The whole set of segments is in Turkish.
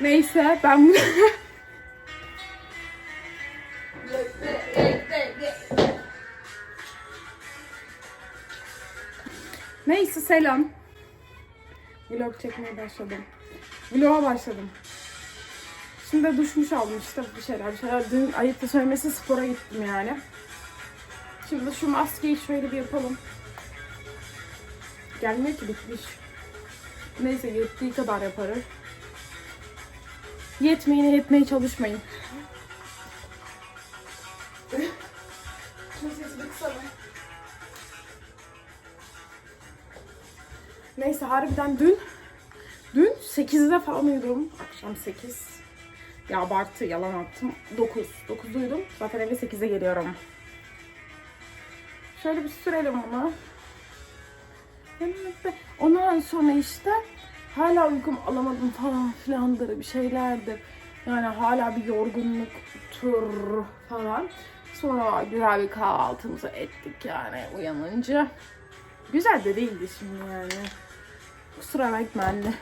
Neyse ben bunu... Neyse selam. Vlog çekmeye başladım. Vlog'a başladım. Şimdi duşmuş aldım işte bir şeyler bir şeyler. Dün ayıptı söylemesi spora gittim yani. Şimdi şu maskeyi şöyle bir yapalım. Gelmiyor ki bitmiş. Neyse yettiği kadar yaparız. Yetmeyene yetmeye çalışmayın. Neyse harbiden dün dün 8'de falan uyudum. Akşam 8. Ya abartı yalan attım. 9. 9 uyudum. Zaten eve 8'e geliyorum. Şöyle bir sürelim onu. Ondan sonra işte hala uykum alamadım falan filandır bir şeylerdir. Yani hala bir yorgunluk tur falan. Sonra güzel bir kahvaltımızı ettik yani uyanınca. Güzel de değildi şimdi yani. Kusura bakma anne.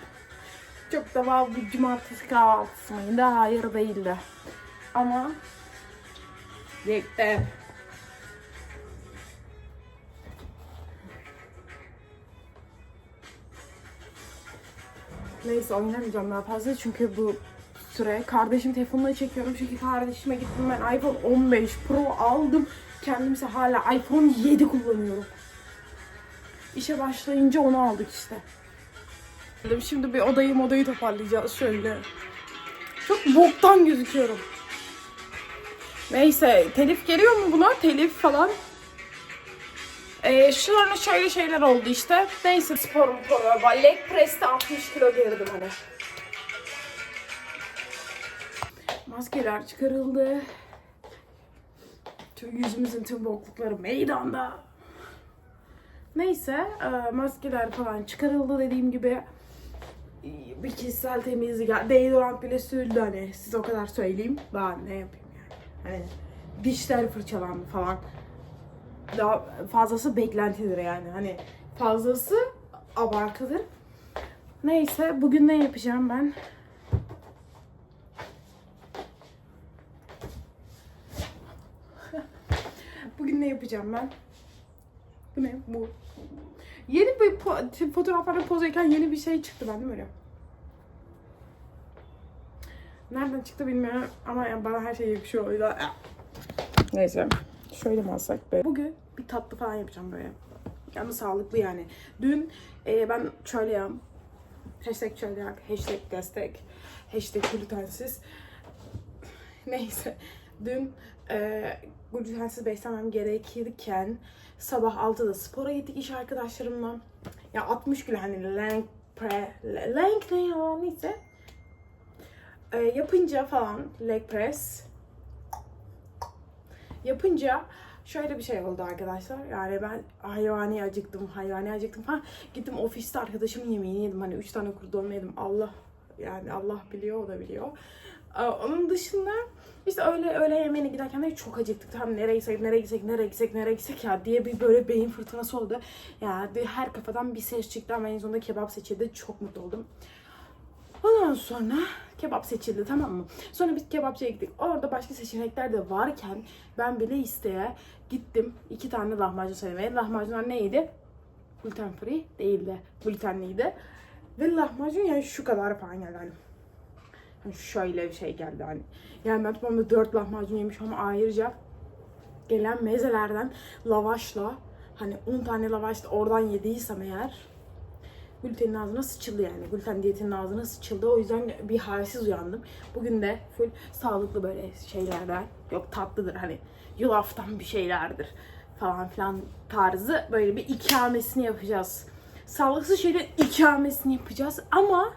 Çok da wow bir cumartesi kahvaltısı mıydı? Hayır değildi. Ama yekte. Neyse oynamayacağım daha fazla çünkü bu süre kardeşim telefonla çekiyorum çünkü kardeşime gittim ben iPhone 15 Pro aldım. Kendim ise hala iPhone 7 kullanıyorum. İşe başlayınca onu aldık işte. Şimdi bir odayı modayı toparlayacağız şöyle. Çok boktan gözüküyorum. Neyse telif geliyor mu buna? Telif falan. Ee, şularına şöyle şeyler oldu işte. Neyse sporum sporum. Leg press'te 60 kilo girdim hani. Maskeler çıkarıldı. Tüm yüzümüzün tüm boklukları meydanda. Neyse e, maskeler falan çıkarıldı dediğim gibi. Bir kişisel temizlik, deodorant bile sürüldü hani size o kadar söyleyeyim. Ben ne yapayım yani. Hani dişler fırçalandı falan. Daha fazlası beklentidir yani. Hani fazlası abartıdır. Neyse bugün ne yapacağım ben? bugün ne yapacağım ben? Bu ne? Bu. Yeni bir po- fotoğraflarda poz verirken yeni bir şey çıktı bende böyle. Nereden çıktı bilmiyorum ama yani bana her şey yakışıyor o yüzden. Neyse. Şöyle mi alsak be? Bugün bir tatlı falan yapacağım böyle. Ama sağlıklı yani. Dün e, ben çölyam. Hashtag çölyak. Hashtag destek. Hashtag glutensiz. Neyse. Dün e, glutensiz beslenmem gerekirken sabah 6'da spora gittik iş arkadaşlarımla. Ya 60 kilo hani lenk pre lenk ne ya neyse. E, yapınca falan leg press yapınca şöyle bir şey oldu arkadaşlar. Yani ben hayvani acıktım, hayvani acıktım falan. Gittim ofiste arkadaşımın yemeğini yedim. Hani 3 tane kuru dolma yedim. Allah yani Allah biliyor, o da biliyor. Ee, Onun dışında işte öyle öyle yemeğine giderken de çok acıktık. Tam nereye gitsek, nereye gitsek, nereye gitsek, nereye gitsek ya diye bir böyle beyin fırtınası oldu. Yani her kafadan bir ses çıktı ama en sonunda kebap seçildi. Çok mutlu oldum. Ondan sonra kebap seçildi tamam mı? Sonra biz kebapçıya gittik. Orada başka seçenekler de varken ben bile isteye gittim. iki tane lahmacun söylemeye. Lahmacunlar neydi? Gluten free değildi. Glutenliydi. Ve lahmacun yani şu kadar falan geldi hani. Hani şöyle bir şey geldi hani. Yani ben toplamda 4 lahmacun yemiş ama ayrıca gelen mezelerden lavaşla hani 10 tane lavaş da oradan yediysem eğer glutenin ağzına sıçıldı yani. Gluten diyetinin ağzına sıçıldı. O yüzden bir halsiz uyandım. Bugün de full sağlıklı böyle şeylerden yok tatlıdır hani yulaftan bir şeylerdir falan filan tarzı böyle bir ikamesini yapacağız. Sağlıksız şeylerin ikamesini yapacağız ama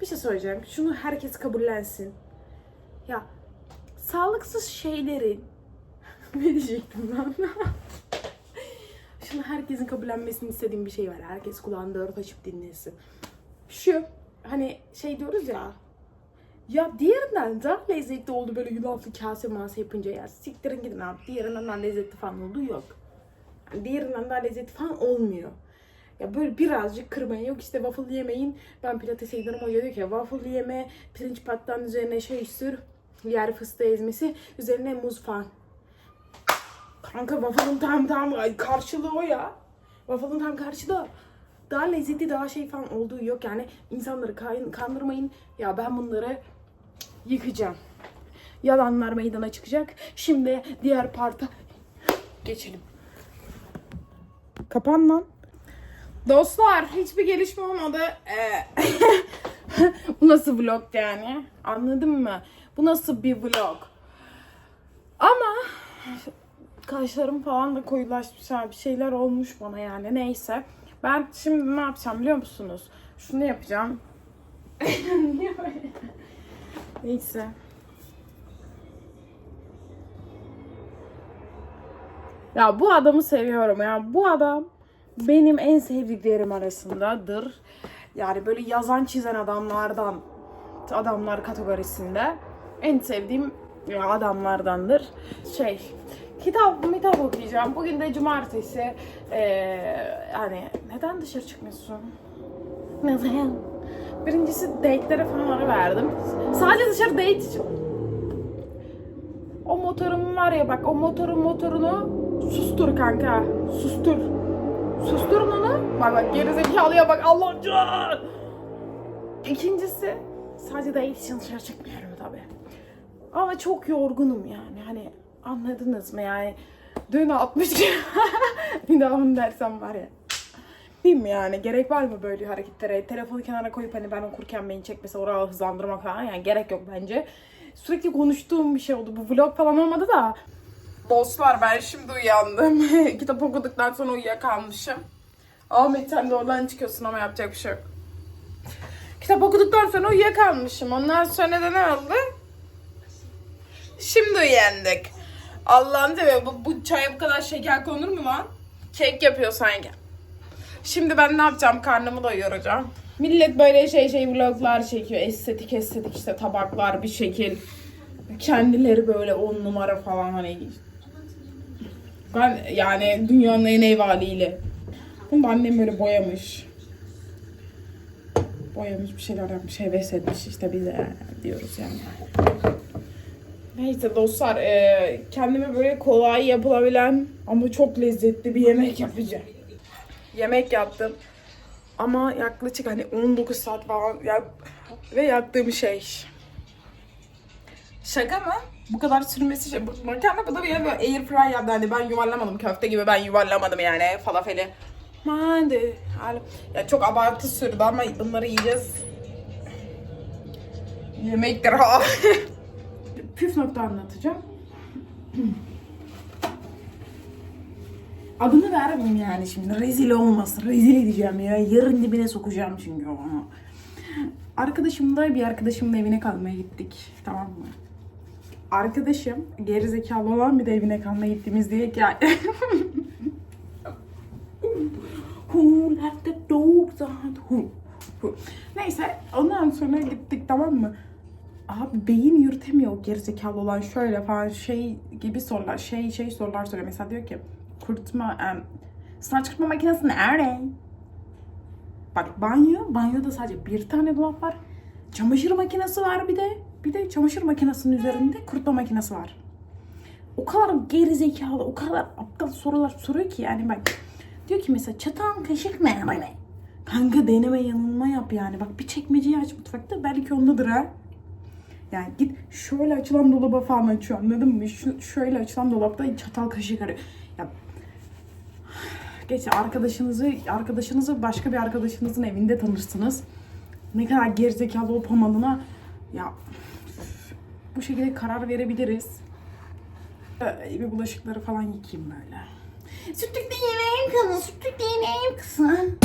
bir şey söyleyeceğim. Şunu herkes kabullensin. Ya sağlıksız şeylerin ne diyecektim ben? Şunu herkesin kabullenmesini istediğim bir şey var. Herkes kulağını dört açıp dinlesin. Şu hani şey diyoruz ya ya diğerinden daha lezzetli oldu böyle yulaflı kase mase yapınca ya siktirin gidin abi. Diğerinden daha lezzetli falan oldu yok. Yani diğerinden daha lezzetli falan olmuyor. Ya böyle birazcık kırmayın. Yok işte waffle yemeyin. Ben pilatese gidiyorum. Hoca diyor ki waffle yeme. Pirinç patlan üzerine şey sür. Yer fıstığı ezmesi. Üzerine muz falan. Kanka waffle'ın tam tam karşılığı o ya. Waffle'ın tam karşılığı. Daha lezzetli daha şey falan olduğu yok yani. insanları kandırmayın. Ya ben bunları yıkacağım. Yalanlar meydana çıkacak. Şimdi diğer parta geçelim. Kapan lan. Dostlar hiçbir gelişme olmadı. Ee, Bu nasıl vlog yani? Anladın mı? Bu nasıl bir vlog? Ama kaşlarım falan da koyulaşmış ha, bir şeyler olmuş bana yani neyse. Ben şimdi ne yapacağım biliyor musunuz? Şunu yapacağım. Niye böyle? neyse. Ya bu adamı seviyorum ya. Bu adam benim en sevdiklerim arasındadır. Yani böyle yazan çizen adamlardan adamlar kategorisinde en sevdiğim adamlardandır. Şey kitap mitap okuyacağım. Bugün de cumartesi. Ee, hani neden dışarı çıkmıyorsun? Neden? Birincisi date'lere falan ara verdim. Sadece dışarı date için. O motorum var ya bak o motorun motorunu sustur kanka. Sustur. Susturun onu. Bak bak gerizekalıya bak Allah can. İkincisi sadece date için dışarı çıkmıyorum tabi. Ama çok yorgunum yani. Hani anladınız mı yani? Dün 60 kilo. Bir daha dersem var ya. Bilmiyorum yani gerek var mı böyle hareketlere? Telefonu kenara koyup hani ben okurken beni çekmese oraya hızlandırmak falan yani gerek yok bence. Sürekli konuştuğum bir şey oldu. Bu vlog falan olmadı da. Dostlar ben şimdi uyandım. Kitap okuduktan sonra uyuyakalmışım. Ahmet sen de oradan çıkıyorsun ama yapacak bir şey yok. Kitap okuduktan sonra uyuyakalmışım. Ondan sonra da ne oldu? Şimdi uyandık. Allah'ın seversen bu, bu çaya bu kadar şeker konur mu lan? Kek yapıyor sanki. Şimdi ben ne yapacağım? Karnımı doyuracağım. Millet böyle şey şey vloglar çekiyor. Estetik estetik işte tabaklar bir şekil. Kendileri böyle on numara falan hani. Ben yani dünyanın en ev haliyle. Bunu da annem böyle boyamış. Boyamış bir şeyler yapmış, heves etmiş işte bize diyoruz yani. Neyse dostlar, e, kendime böyle kolay yapılabilen ama çok lezzetli bir yemek yapacağım. Yemek yaptım ama yaklaşık hani 19 saat falan ya, ve yaptığım şey. Şaka mı? Bu kadar sürmesi şey. Makarna bu da bir air fry yaptı. Hani ben yuvarlamadım köfte gibi ben yuvarlamadım yani falafeli. Hadi. Ya çok abartı sürdü ama bunları yiyeceğiz. Yemektir ha. Püf nokta anlatacağım. Adını vermeyeyim yani şimdi. Rezil olmasın. Rezil edeceğim ya. Yarın dibine sokacağım çünkü onu. Arkadaşımla bir arkadaşımın evine kalmaya gittik. Tamam mı? Arkadaşım gerizekalı olan bir de evine kalmaya gittiğimiz diye ki Who let the dogs out? Neyse ondan sonra gittik tamam mı? Abi beyin yürütemiyor gerizekalı olan şöyle falan şey gibi sorular şey şey sorular soruyor. Mesela diyor ki kurutma em, saç kurutma makinesi nerede? Bak banyo, banyoda sadece bir tane dolap var. Çamaşır makinesi var bir de. Bir de çamaşır makinesinin üzerinde kurutma makinesi var. O kadar gerizekalı, o kadar aptal sorular soruyor ki yani bak. Diyor ki mesela çatal kaşık böyle? Kanka deneme yanılma yap yani. Bak bir çekmeceyi aç mutfakta belki ondadır ha. Yani git şöyle açılan dolaba falan açıyor anladın mı? Şu, şöyle açılan dolapta çatal kaşık arıyor. Ya Geç arkadaşınızı arkadaşınızı başka bir arkadaşınızın evinde tanırsınız. Ne kadar gerizekalı olup olmadığına ya bu şekilde karar verebiliriz. Bir bulaşıkları falan yıkayayım böyle. Sütlükte yemeğim kalın, sütlükte yemeğim kısın.